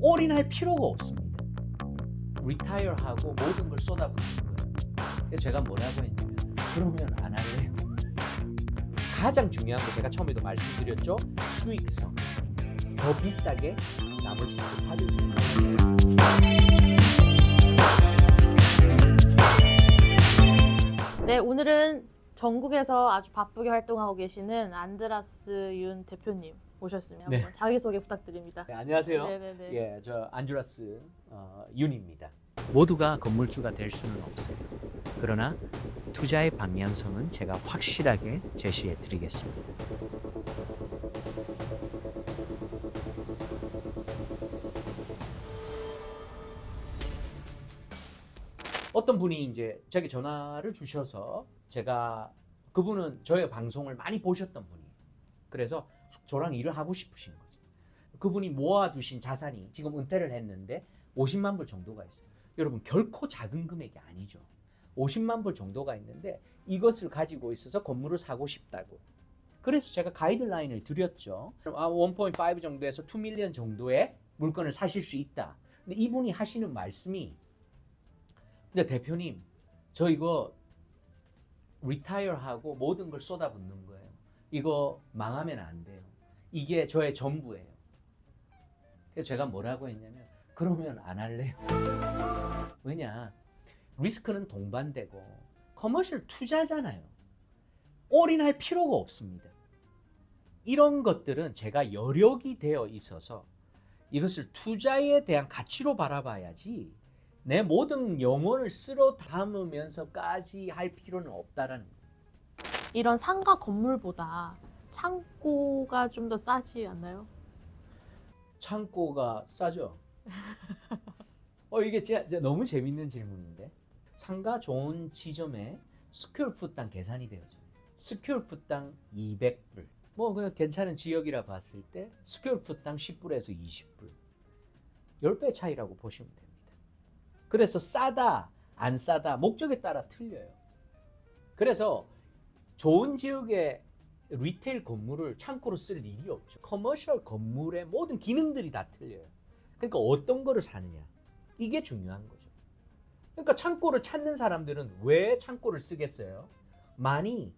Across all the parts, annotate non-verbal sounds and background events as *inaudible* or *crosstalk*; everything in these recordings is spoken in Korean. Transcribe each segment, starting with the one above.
올인할 필요가 없습니다. 리타이어하고 모든 걸 쏟아붓는 거예요. 그래서 제가 뭐라고 했냐면 그러면 안 할래요. 가장 중요한 거 제가 처음에도 말씀드렸죠. 수익성. 더 비싸게 나머지를 받을 수 있는. 네, 오늘은 전국에서 아주 바쁘게 활동하고 계시는 안드라스 윤 대표님 모셨습니다. 네. 한번 자기소개 부탁드립니다. 네, 안녕하세요. 네네네. 예, 저 안드라스 어, 윤입니다. 모두가 건물주가 될 수는 없어요. 그러나 투자의 방향성은 제가 확실하게 제시해 드리겠습니다. 어떤 분이 이제 저에게 전화를 주셔서 제가 그분은 저의 방송을 많이 보셨던 분이에요. 그래서 저랑 일을 하고 싶으신 거죠. 그분이 모아두신 자산이 지금 은퇴를 했는데 50만 불 정도가 있어요. 여러분 결코 작은 금액이 아니죠. 50만 불 정도가 있는데 이것을 가지고 있어서 건물을 사고 싶다고. 그래서 제가 가이드라인을 드렸죠. 아, 1.5 정도에서 2 밀리언 정도의 물건을 사실 수 있다. 근데 이분이 하시는 말씀이 근데 대표님 저 이거 리타이어하고 모든 걸 쏟아붓는 거예요. 이거 망하면 안 돼요. 이게 저의 전부예요. 그래서 제가 뭐라고 했냐면 그러면 안 할래요. 왜냐 리스크는 동반되고 커머셜 투자잖아요. 올인할 필요가 없습니다. 이런 것들은 제가 여력이 되어 있어서 이것을 투자에 대한 가치로 바라봐야지 내 모든 영혼을 쓸어 담으면서까지 할 필요는 없다라는 거예요. 이런 상가 건물보다 창고가 좀 더 싸지 않나요? 창고가 싸죠? *laughs* 어 이게 진짜 진짜 너무 재밌는 질문인데 상가 좋은 지점에 스퀘어 풋당 계산이 되어져요. 스퀘어 풋당 200불. 뭐 그냥 괜찮은 지역이라 봤을 때 스퀘어 풋당 10불에서 20불. 10배 차이라고 보시면 됩니다. 그래서 싸다, 안 싸다 목적에 따라 틀려요. 그래서 좋은 지역의 리테일 건물을 창고로 쓸 일이 없죠. 커머셜 건물의 모든 기능들이 다 틀려요. 그러니까 어떤 거를 사느냐. 이게 중요한 거죠. 그러니까 창고를 찾는 사람들은 왜 창고를 쓰겠어요? 많이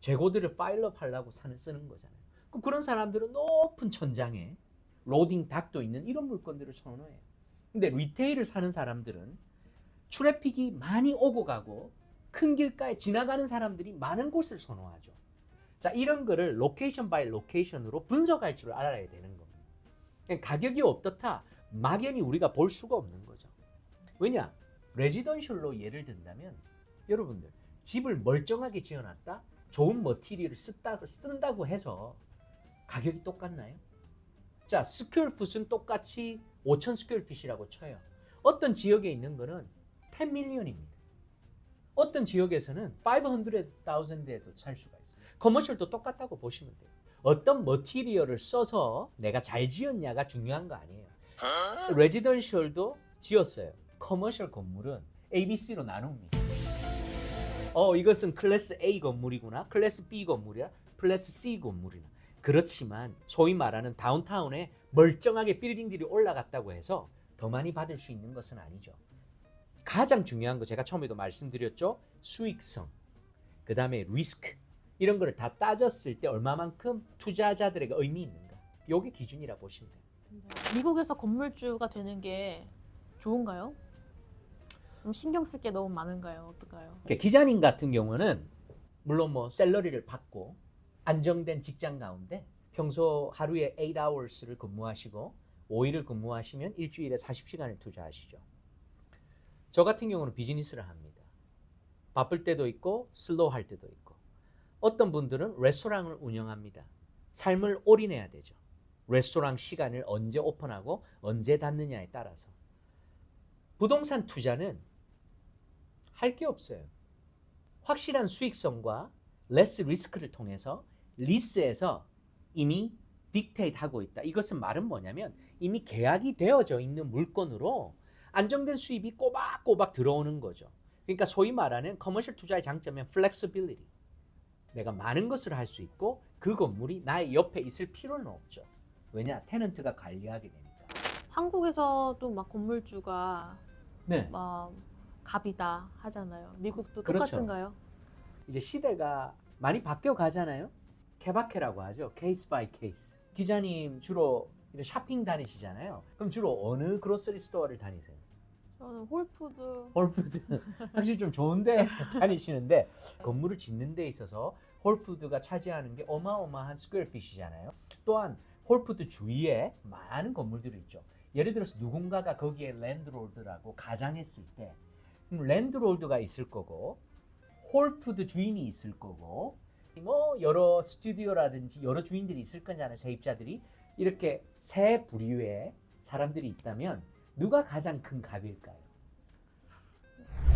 재고들을 파일업 하려고 사는, 쓰는 거잖아요. 그럼 그런 사람들은 높은 천장에 로딩 닥도 있는 이런 물건들을 선호해요. 근데 리테일을 사는 사람들은 트래픽이 많이 오고 가고 큰 길가에 지나가는 사람들이 많은 곳을 선호하죠. 자, 이런 거를 로케이션 바이 로케이션으로 분석할 줄 알아야 되는 겁니다. 그러니까 가격이 어떻다 막연히 우리가 볼 수가 없는 거죠. 왜냐? 레지던셜로 예를 든다면 여러분들 집을 멀쩡하게 지어놨다 좋은 머티리얼을 쓴다고, 쓴다고 해서 가격이 똑같나요? 자, 스퀘어 풋은 똑같이 5천 스퀘어 핏이라고 쳐요. 어떤 지역에 있는 거는 10 밀리언입니다. 어떤 지역에서는 500,000에도 살 수가 있어요. 커머셜도 똑같다고 보시면 돼요. 어떤 머티리얼을 써서 내가 잘 지었냐가 중요한 거 아니에요. 레지던셜도 지었어요. 커머셜 건물은 ABC로 나눕니다. 어, 이것은 클래스 A 건물이구나. 클래스 B 건물이야. 클래스 C 건물이나. 그렇지만 소위 말하는 다운타운에 멀쩡하게 빌딩들이 올라갔다고 해서 더 많이 받을 수 있는 것은 아니죠. 가장 중요한 거 제가 처음에도 말씀드렸죠. 수익성. 그다음에 리스크. 이런 거를 다 따졌을 때 얼마만큼 투자자들에게 의미 있는가. 요게 기준이라 보시면 돼요. 미국에서 건물주가 되는 게 좋은가요? 좀 신경 쓸 게 너무 많은가요? 어떨까요? 이렇게 기자님 같은 경우는 물론 뭐 셀러리를 받고 안정된 직장 가운데 평소 하루에 8hours를 근무하시고 5일을 근무하시면 일주일에 40시간을 투자하시죠. 저 같은 경우는 비즈니스를 합니다. 바쁠 때도 있고 슬로우 할 때도 있고 어떤 분들은 레스토랑을 운영합니다. 삶을 올인해야 되죠. 레스토랑 시간을 언제 오픈하고 언제 닫느냐에 따라서 부동산 투자는 할 게 없어요. 확실한 수익성과 레스 리스크를 통해서 리스에서 이미 딕테이트 하고 있다. 이것은 말은 뭐냐면 이미 계약이 되어져 있는 물건으로 안정된 수입이 꼬박꼬박 들어오는 거죠. 그러니까 소위 말하는 커머셜 투자의 장점은 flexibility. 내가 많은 것을 할 수 있고 그 건물이 나의 옆에 있을 필요는 없죠. 왜냐? 테넌트가 관리하게 되니까. 한국에서도 막 건물주가 네. 막 갑이다 하잖아요. 미국도 그렇죠. 똑같은가요? 이제 시대가 많이 바뀌어 가잖아요. 케바케라고 하죠. 케이스 바이 케이스. 기자님 주로 이런 쇼핑 다니시잖아요. 그럼 주로 어느 그로서리 스토어를 다니세요? 저는 홀푸드 홀푸드 *laughs* 확실히 좀 좋은데 다니시는데 건물을 짓는 데 있어서 홀푸드가 차지하는 게 어마어마한 스퀘어핏이잖아요. 또한 홀푸드 주위에 많은 건물들이 있죠. 예를 들어서 누군가가 거기에 랜드로드라고 가장했을 때 그럼 랜드로드가 있을 거고 홀푸드 주인이 있을 거고 뭐 여러 스튜디오라든지 여러 주인들이 있을 거잖아요. 세입자들이 이렇게 세 부류의 사람들이 있다면 누가 가장 큰 갑일까요?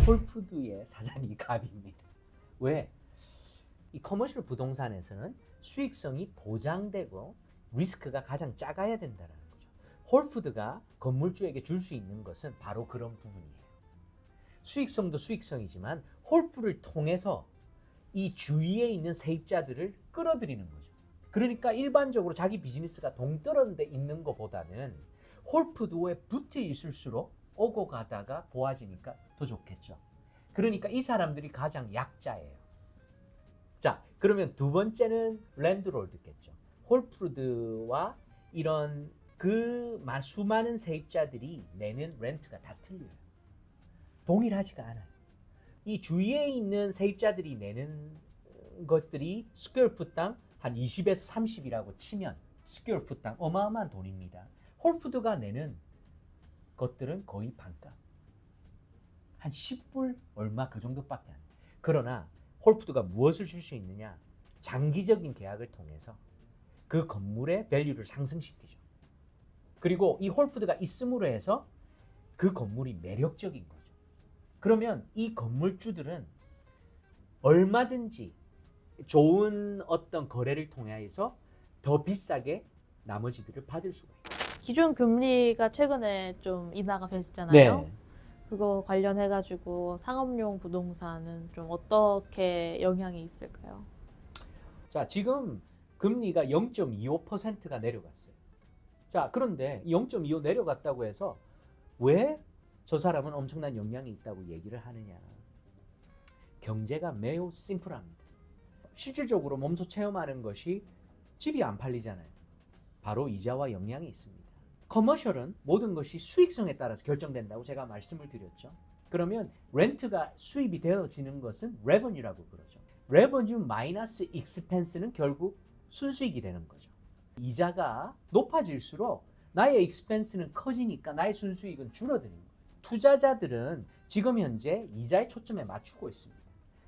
홀푸드의 사장이 갑입니다. 왜? 이 커머셜 부동산에서는 수익성이 보장되고 리스크가 가장 작아야 된다는 거죠. 홀푸드가 건물주에게 줄 수 있는 것은 바로 그런 부분이에요. 수익성도 수익성이지만 홀푸를 통해서 이 주위에 있는 세입자들을 끌어들이는 거죠. 그러니까 일반적으로 자기 비즈니스가 동떨어진 데 있는 것보다는 홀푸드에 붙어 있을수록 오고 가다가 보아지니까 더 좋겠죠. 그러니까 이 사람들이 가장 약자예요. 자, 그러면 두 번째는 랜드로드겠죠. 홀푸드와 이런 그 마- 수많은 세입자들이 내는 렌트가 다 틀려요. 동일하지가 않아요. 이 주위에 있는 세입자들이 내는 것들이 스퀘어 풋당 한 20에서 30이라고 치면 스퀘어 풋당 어마어마한 돈입니다. 홀푸드가 내는 것들은 거의 반값. 한 10불 얼마 그 정도밖에 안 돼. 그러나 홀푸드가 무엇을 줄 수 있느냐? 장기적인 계약을 통해서 그 건물의 밸류를 상승시키죠. 그리고 이 홀푸드가 있음으로 해서 그 건물이 매력적인 거죠. 그러면 이 건물주들은 얼마든지 좋은 어떤 거래를 통해서 더 비싸게 나머지들을 받을 수가 있어요. 기존 금리가 최근에 좀 인하가 네. 됐잖아요. 그거 관련해 가지고 상업용 부동산은 좀 어떻게 영향이 있을까요? 자, 지금 금리가 0.25%가 내려갔어요. 자, 그런데 0.25 내려갔다고 해서 왜 저 사람은 엄청난 영향이 있다고 얘기를 하느냐? 경제가 매우 심플합니다. 실질적으로 몸소 체험하는 것이 집이 안 팔리잖아요. 바로 이자와 영향이 있습니다. 커머셜은 모든 것이 수익성에 따라서 결정된다고 제가 말씀을 드렸죠. 그러면 렌트가 수입이 되어지는 것은 레버뉴라고 그러죠. 레버뉴 마이너스 익스펜스는 결국 순수익이 되는 거죠. 이자가 높아질수록 나의 익스펜스는 커지니까 나의 순수익은 줄어드는 거예요. 투자자들은 지금 현재 이자의 초점에 맞추고 있습니다.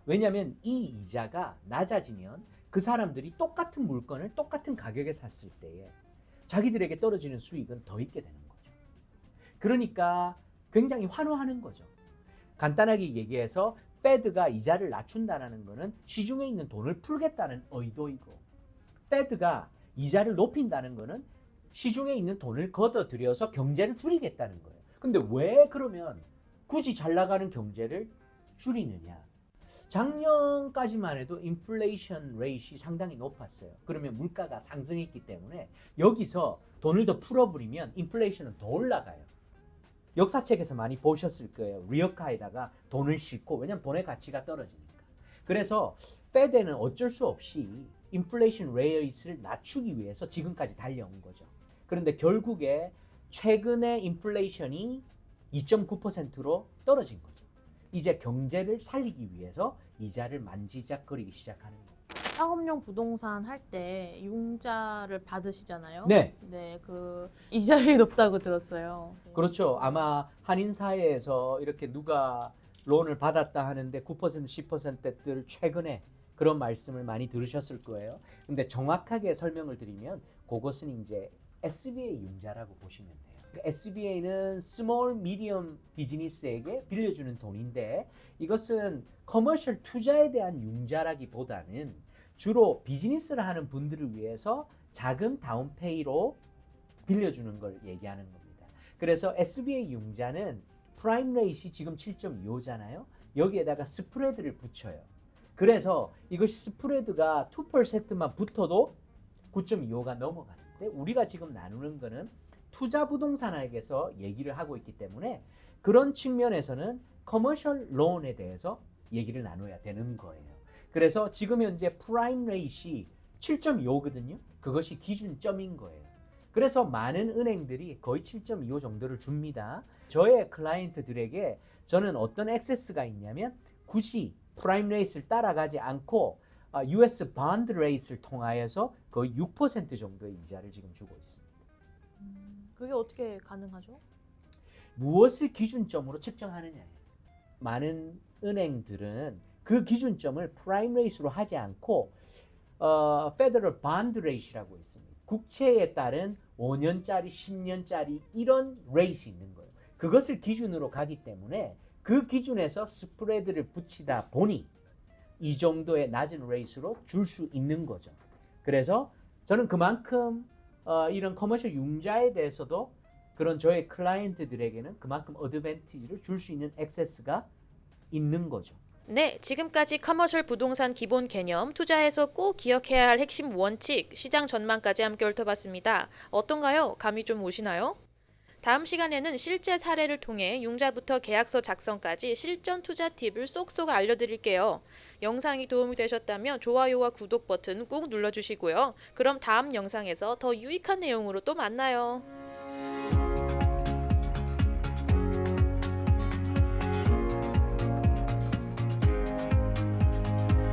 왜냐하면 이 이자가 낮아지면 그 사람들이 똑같은 물건을 똑같은 가격에 샀을 때에 자기들에게 떨어지는 수익은 더 있게 되는 거죠. 그러니까 굉장히 환호하는 거죠. 간단하게 얘기해서 페드가 이자를 낮춘다는 것은 시중에 있는 돈을 풀겠다는 의도이고 페드가 이자를 높인다는 것은 시중에 있는 돈을 걷어들여서 경제를 줄이겠다는 거예요. 근데 왜 그러면 굳이 잘 나가는 경제를 줄이느냐? 작년까지만 해도 인플레이션 레이시 상당히 높았어요. 그러면 물가가 상승했기 때문에 여기서 돈을 더 풀어버리면 인플레이션은 더 올라가요. 역사책에서 많이 보셨을 거예요. 리어카에다가 돈을 싣고 왜냐면 돈의 가치가 떨어지니까. 그래서 페드는 어쩔 수 없이 인플레이션 레이트를 낮추기 위해서 지금까지 달려온 거죠. 그런데 결국에 최근에 인플레이션이 2.9%로 떨어진 거죠. 이제 경제를 살리기 위해서 이자를 만지작거리기 시작하는 거예요. 상업용 부동산 할 때 융자를 받으시잖아요. 네. 네, 그 이자율이 높다고 들었어요. 네. 그렇죠. 아마 한인 사회에서 이렇게 누가 론을 받았다 하는데 9% 10%들 최근에 그런 말씀을 많이 들으셨을 거예요. 근데 정확하게 설명을 드리면 그것은 이제 SBA 융자라고 보시면 돼요. SBA는 스몰 미디엄 비즈니스에게 빌려주는 돈인데 이것은 커머셜 투자에 대한 융자라기보다는 주로 비즈니스를 하는 분들을 위해서 작은 다운페이로 빌려주는 걸 얘기하는 겁니다. 그래서 SBA 융자는 프라임 레이시 지금 7.25잖아요. 여기에다가 스프레드를 붙여요. 그래서 이것이 스프레드가 2%만 붙어도 9.25가 넘어가는데 우리가 지금 나누는 거는 투자 부동산에게서 얘기를 하고 있기 때문에 그런 측면에서는 커머셜 론에 대해서 얘기를 나눠야 되는 거예요. 그래서 지금 현재 프라임 레이시 7.25거든요. 그것이 기준점인 거예요. 그래서 많은 은행들이 거의 7.25 정도를 줍니다. 저의 클라이언트들에게 저는 어떤 액세스가 있냐면 굳이 프라임 레이스를 따라가지 않고 아, US 본드 레이스를 통하여서 거의 6% 정도의 이자를 지금 주고 있습니다. 음, 그게 어떻게 가능하죠? 무엇을 기준점으로 측정하느냐예요. 많은 은행들은 그 기준점을 프라임 레이스로 하지 않고 어, 페더럴 본드 레이시라고 있습니다. 국채에 따른 5년짜리, 10년짜리 이런 레이시 있는 거예요. 그것을 기준으로 가기 때문에 그 기준에서 스프레드를 붙이다 보니 이 정도의 낮은 레이스로 줄 수 있는 거죠. 그래서 저는 그만큼 어, 이런 커머셜 융자에 대해서도 그런 저의 클라이언트들에게는 그만큼 어드밴티지를 줄 수 있는 액세스가 있는 거죠. 네, 지금까지 커머셜 부동산 기본 개념, 투자에서 꼭 기억해야 할 핵심 원칙, 시장 전망까지 함께 훑어봤습니다. 어떤가요? 감이 좀 오시나요? 다음 시간에는 실제 사례를 통해 융자부터 계약서 작성까지 실전 투자 팁을 쏙쏙 알려드릴게요. 영상이 도움이 되셨다면 좋아요와 구독 버튼 꾹 눌러주시고요. 그럼 다음 영상에서 더 유익한 내용으로 또 만나요.